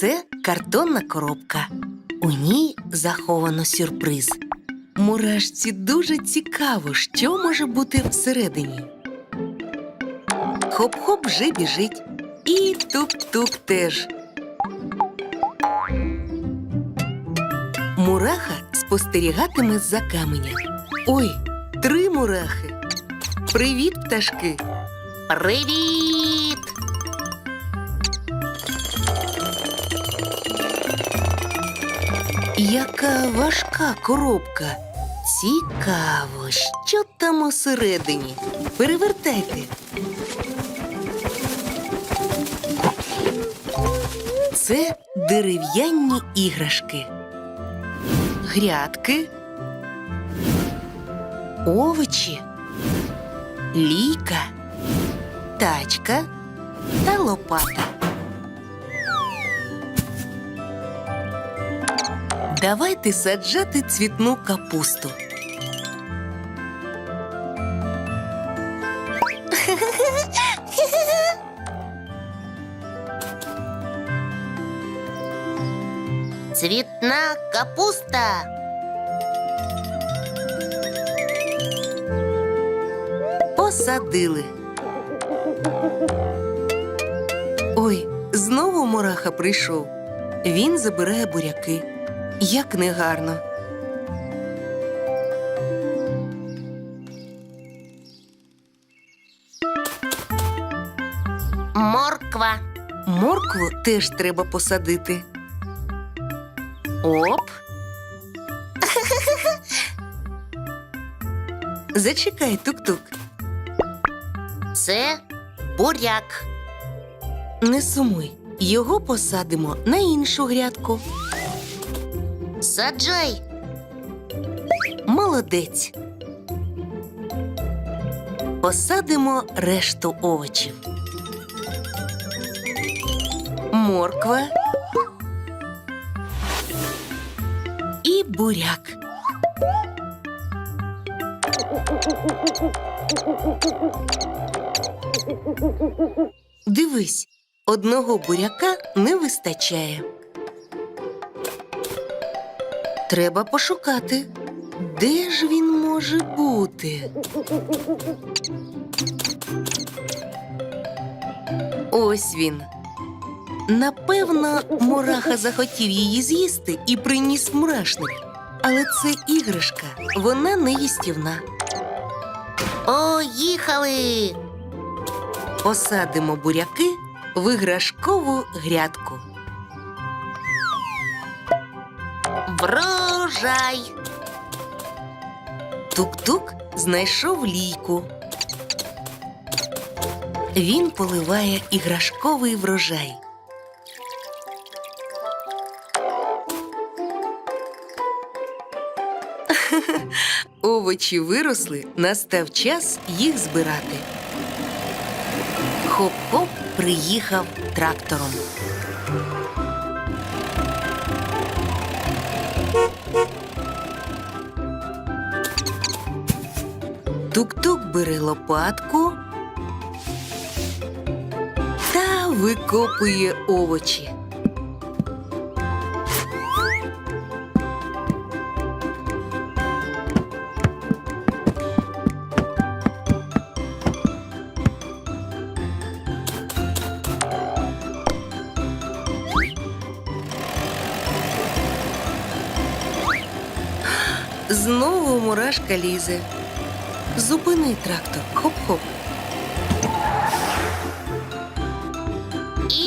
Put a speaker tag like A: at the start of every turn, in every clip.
A: Це картонна коробка. У ній заховано сюрприз. Мурашці дуже цікаво, що може бути всередині. Хоп-хоп вже біжить. І тук-тук теж. Мураха спостерігатиме з-за каменя. Ой, три мурахи. Привіт, пташки. Привіт! Яка важка коробка. Цікаво, що там усередині. Перевертайте. Це дерев'яні іграшки. Грядки. Овочі. Лійка. Тачка та лопата. Давайте саджати цвітну капусту.
B: Цвітна капуста.
A: Посадили. Ой, знову мураха прийшов. Він забирає буряки. Як негарно.
B: Морква.
A: Моркву теж треба посадити. Оп. Зачекай, тук-тук.
B: Це буряк.
A: Не сумуй. Його посадимо на іншу грядку.
B: Саджай.
A: Молодець. Посадимо решту овочів. Морква. І буряк. Дивись, одного буряка не вистачає. Треба пошукати. Де ж він може бути? Ось він. Напевно, мураха захотів її з'їсти і приніс мурашник. Але це іграшка, вона не їстівна.
B: Поїхали.
A: Посадимо буряки в іграшкову грядку.
B: Врожай.
A: Тук-тук знайшов лійку. Він поливає іграшковий врожай. Овочі виросли, настав час їх збирати. Хоп-хоп приїхав трактором. Тук-тук бере лопатку та викопує овочі. Знову мурашка лізе. Зупини трактор. Хоп-хоп.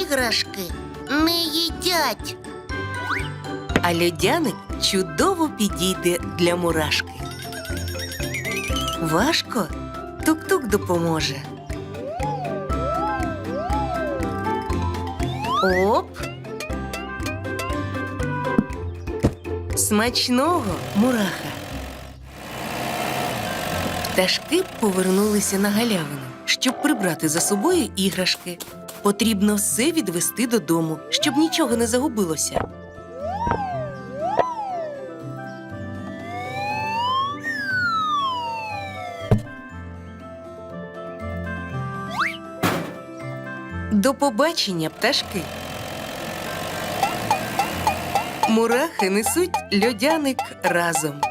B: Іграшки не їдять.
A: А льодяник чудово підійде для мурашки. Важко? Тук-тук допоможе. Оп. Смачного мураха. Пташки повернулися на галявину, щоб прибрати за собою іграшки. Потрібно все відвести додому, щоб нічого не загубилося. До побачення, пташки. Мурахи несуть льодяник разом.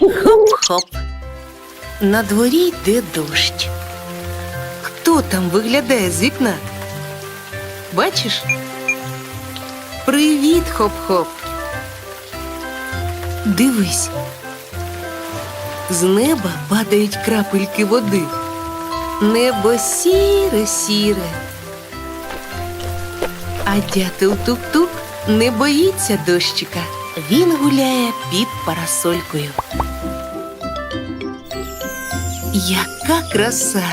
A: хоп-хоп. На дворі йде дощ. Хто там виглядає з вікна? Бачиш? Привіт, хоп-хоп. Дивись. З неба падають крапельки води. Небо сіре, сіре. А дятел тук-тук не боїться дощика. Він гуляє під парасолькою. Яка краса!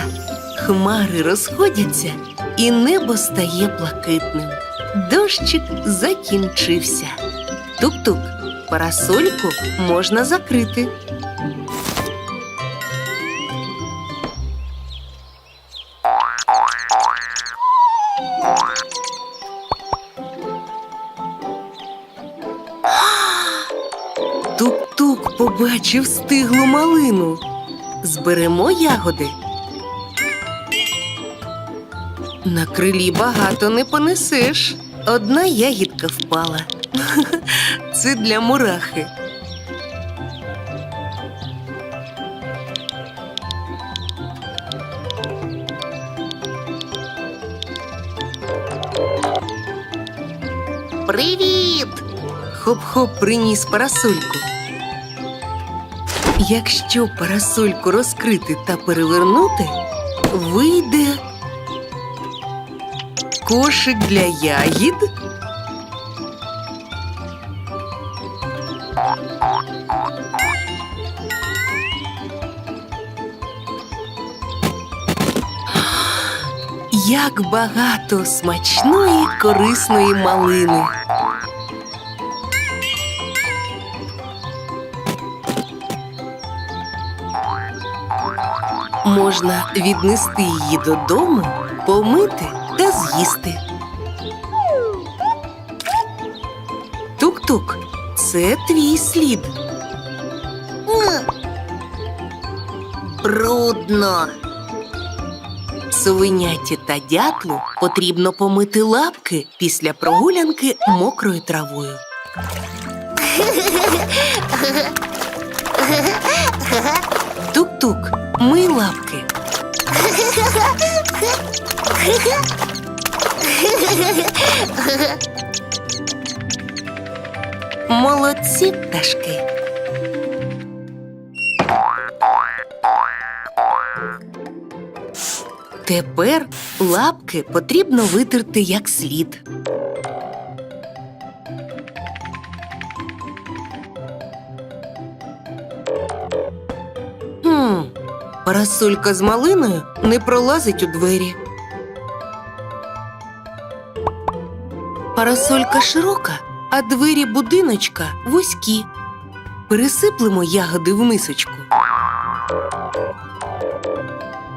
A: Хмари розходяться, і небо стає блакитним. Дощик закінчився. Тук-тук, парасольку можна закрити. Тук-тук побачив стиглу малину. Зберемо ягоди. На крилі багато не понесеш. Одна ягідка впала. Це для мурахи.
B: Привіт!
A: Хоп-хоп приніс парасольку. Якщо парасольку розкрити та перевернути, вийде кошик для ягід. Як багато смачної корисної малини. Можна віднести її додому, помити та з'їсти. Тук-тук, це твій слід.
B: Брудно.
A: Совеняті та дятлу потрібно помити лапки після прогулянки мокрою травою. Тук-тук, мий лапки. Молодці пташки. Тепер лапки потрібно витерти як слід. Парасолька з малиною не пролазить у двері. Парасолька широка, а двері будиночка вузькі. Пересиплемо ягоди в мисочку.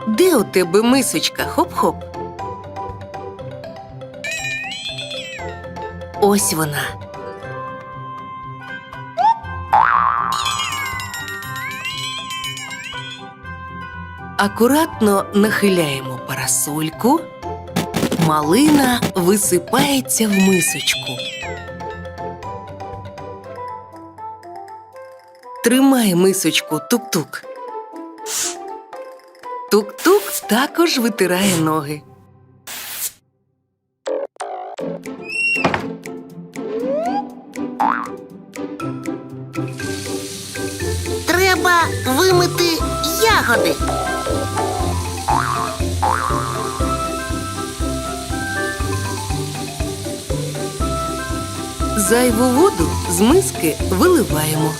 A: Де у тебе мисочка? Хоп-хоп. Ось вона. Акуратно нахиляємо парасольку, малина висипається в мисочку. Тримай мисочку тук-тук. Тук-тук також витирає ноги.
B: Треба вимити ягоди.
A: Зайву воду з миски виливаємо.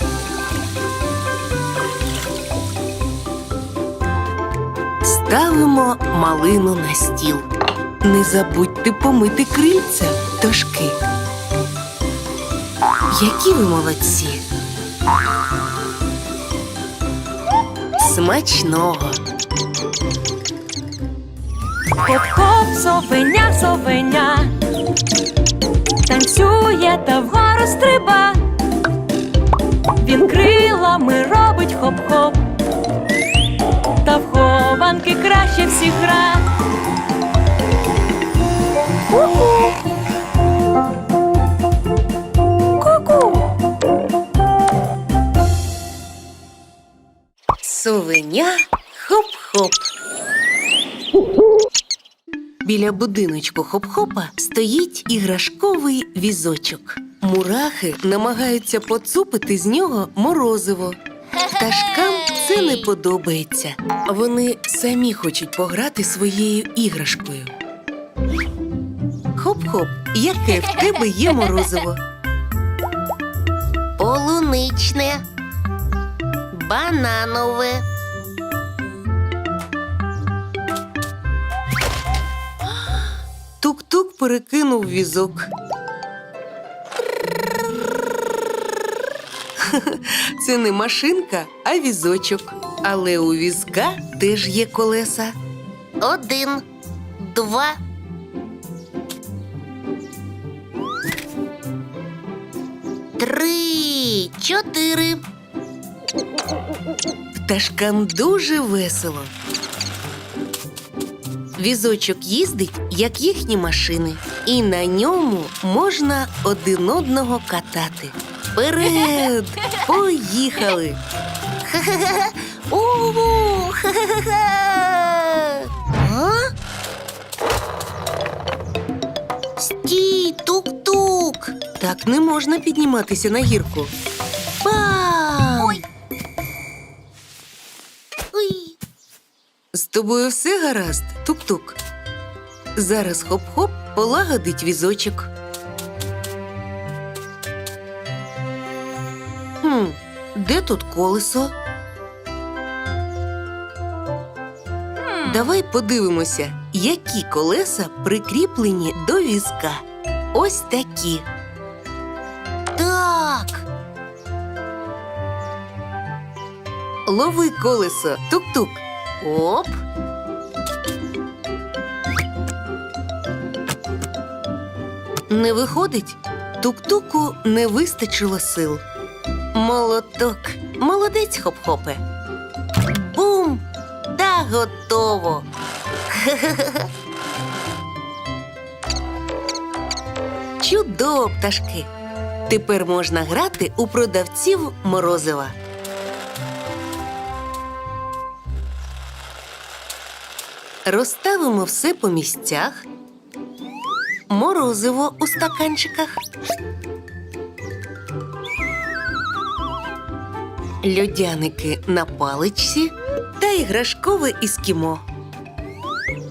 A: Ставимо малину на стіл. Не забудьте помити крильця, пташки. Які ви молодці! Смачного!
C: Хоп-хоп, совеня, совеня. Танцює та вгору стриба. Він крилами робить хоп-хоп. Та в хованки краще всіх гра. Ку-ку. Ку-ку.
A: Совеня хоп-хоп. Біля будиночку хоп-хопа стоїть іграшковий візочок. Мурахи намагаються поцупити з нього морозиво. Пташкам це не подобається. Вони самі хочуть пограти своєю іграшкою. Хоп-хоп, яке в тебе є морозиво?
B: Полуничне, бананове,
A: перекинув візок. Це не машинка, а візочок. Але у візка теж є колеса.
B: один, два. Три, чотири.
A: Пташкам дуже весело. Візочок їздить, як їхні машини, і на ньому можна один одного катати. Вперед! Поїхали!
B: Ха-ха-ха. Ха-ха-ха. Стій, тук-тук.
A: Так не можна підніматися на гірку. Бам!
B: Ой.
A: З тобою все гаразд, тук-тук. Зараз хоп-хоп полагодить візочок. Хм, де тут колесо? Давай подивимося, які колеса прикріплені до візка. Ось такі.
B: Так.
A: Лови колесо, тук-тук.
B: Оп.
A: Не виходить, тук-туку не вистачило сил. Молоток, молодець хоп-хопе. Бум! Та готово. Чудово, пташки. Тепер можна грати у продавців морозива. Розставимо все по місцях. Морозиво у стаканчиках. Льодяники на паличці та іграшкове іскімо.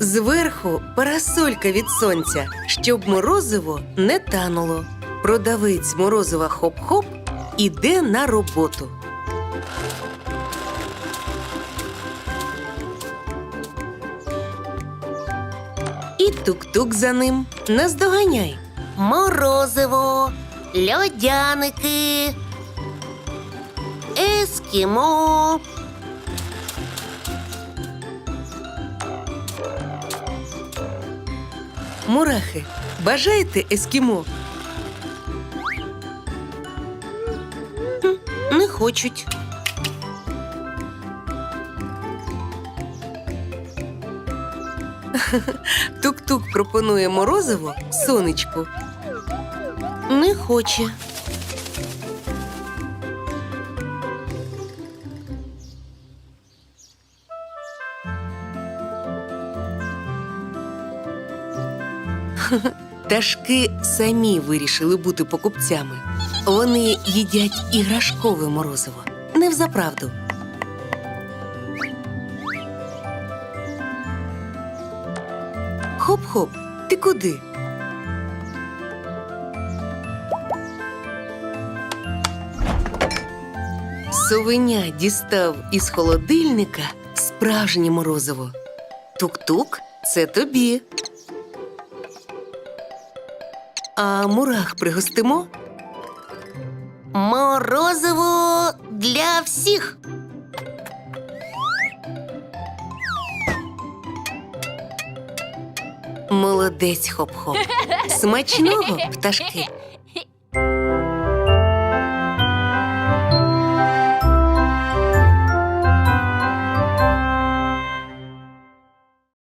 A: Зверху парасолька від сонця, щоб морозиво не тануло. Продавець морозива хоп-хоп іде на роботу. І тук-тук за ним. Наздоганяй.
B: Морозиво, льодяники, ескімо.
A: Мурахи, бажаєте ескімо? Не хочуть. Тук-тук пропонує морозиво сонечку. Не хоче. Пташки самі вирішили бути покупцями. Вони їдять іграшкове морозиво. Не взаправду. Хоп-хоп, ти куди? Совеня дістав із холодильника справжнє морозиво. Тук-тук, це тобі. А мурах пригостимо?
B: Морозиво для всіх.
A: Молодець, хоп-хоп. Смачного, пташки.